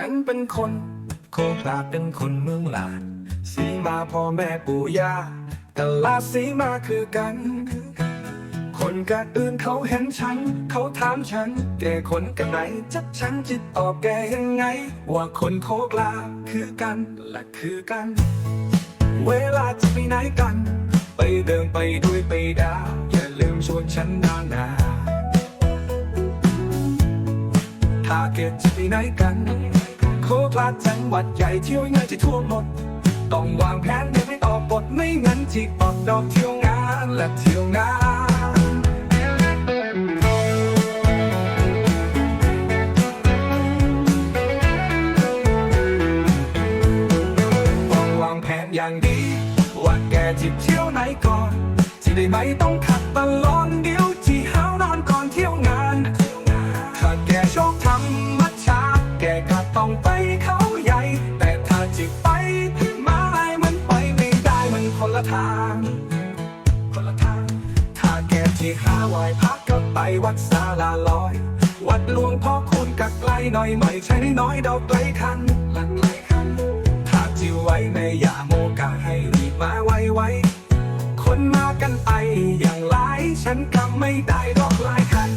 ฉันเป็นคนโคกลาเป็นคนเมืองลาดสีมาพ่อแม่ปู่ย่าตลาดสีมาคือกัน คนกันอื่นเขาเห็นฉัน เขาถามฉันแกคนกันไหนจักฉันจิตตอบแกยังไง ว่าคนโคกลาคือกันและคือกัน เวลาจะไปไหนกัน ไปเดินไปด้วยไปดาอย่าลืมชวนฉันนานาถ้าเกิดจะไปไหนกัน โคกลาจังหวัดใหญ่เที่ยวง่ายจะทั่วหมด ต้องวางแผนเดี๋ยวไม่ตอบบทไม่งั้นที่ออกดอกเที่ยวงานและเที่ยวงานต้องวางแผนอย่างดีว่าแกจะเที่ยวไหนก่อนที่ได้ไหมต้องขัดตลอดเดี๋ยวที่ห้าวนอนก่อนเที่ยวงาน ถ้าแกโชคธรรมชาแกก็ ต้องไปเขาใหญ่ แต่ถ้าจิไปมาลายมันไปไม่ได้มันคนละทางคนละทาง ถ้าแกที่หาไหวพักก็ไปวัดสาลาลอย วัดหลวงพ่อคุณกักไกลหน่อยไม่ใช่น้อยดอกไกลคันลันไกลคันถ้าจิไว้แม่อย่าโมกาให้รีบมาไวไวคนมากันไปอย่างไรฉันกำไม่ได้ดอกลายคัน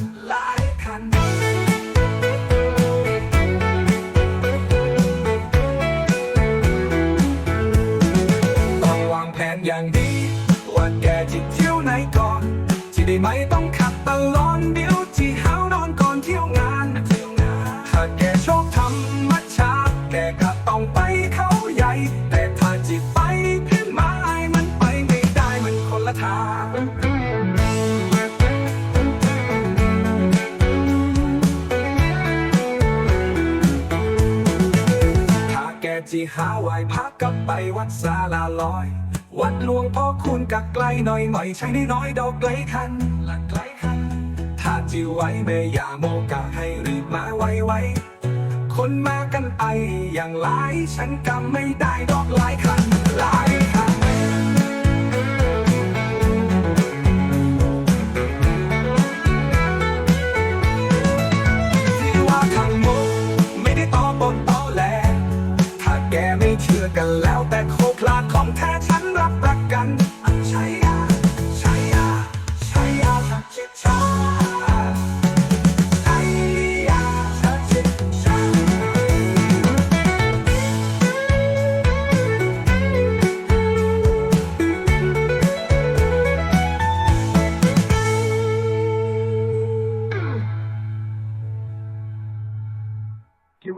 อย่างดีว่าแกจะเที่ยวไหนก่อน ที่ได้ไหมต้องขับตลอดเดี๋ยวที่หาวนอนก่อนเที่ยวงาน ถ้าแกโชคธรรมชาติแกก็ต้องไปเขาใหญ่ แต่ถ้าจิไปขึ้นมาไอ้มันไปไม่ได้มันคนละทางถ้าแกจีหาไหวพักก็ไปวัดสาลาลอย วัดหลวงพ่อคุณกักไกลหน่อยหน่อยใช้น้อยดอกไกลคันละไกลคันถ้าจีไว้ไม่อย่าโมกะให้รีบมาไวไวคนมากันไออย่างหลายฉันกำไม่ได้ดอกหลายคันหลายคัน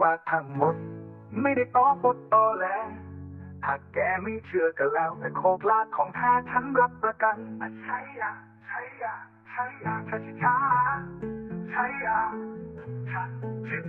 ว่าทั้งหมด ไม่ได้ต่อบทต่อแลถ้าแกไม่เชื่อกันแล้ว แต่โคกลาดของแท้ฉันรับประกันใช่ยะใช่ยะใช่ยะช้าช้าใช่ยะฉันจิต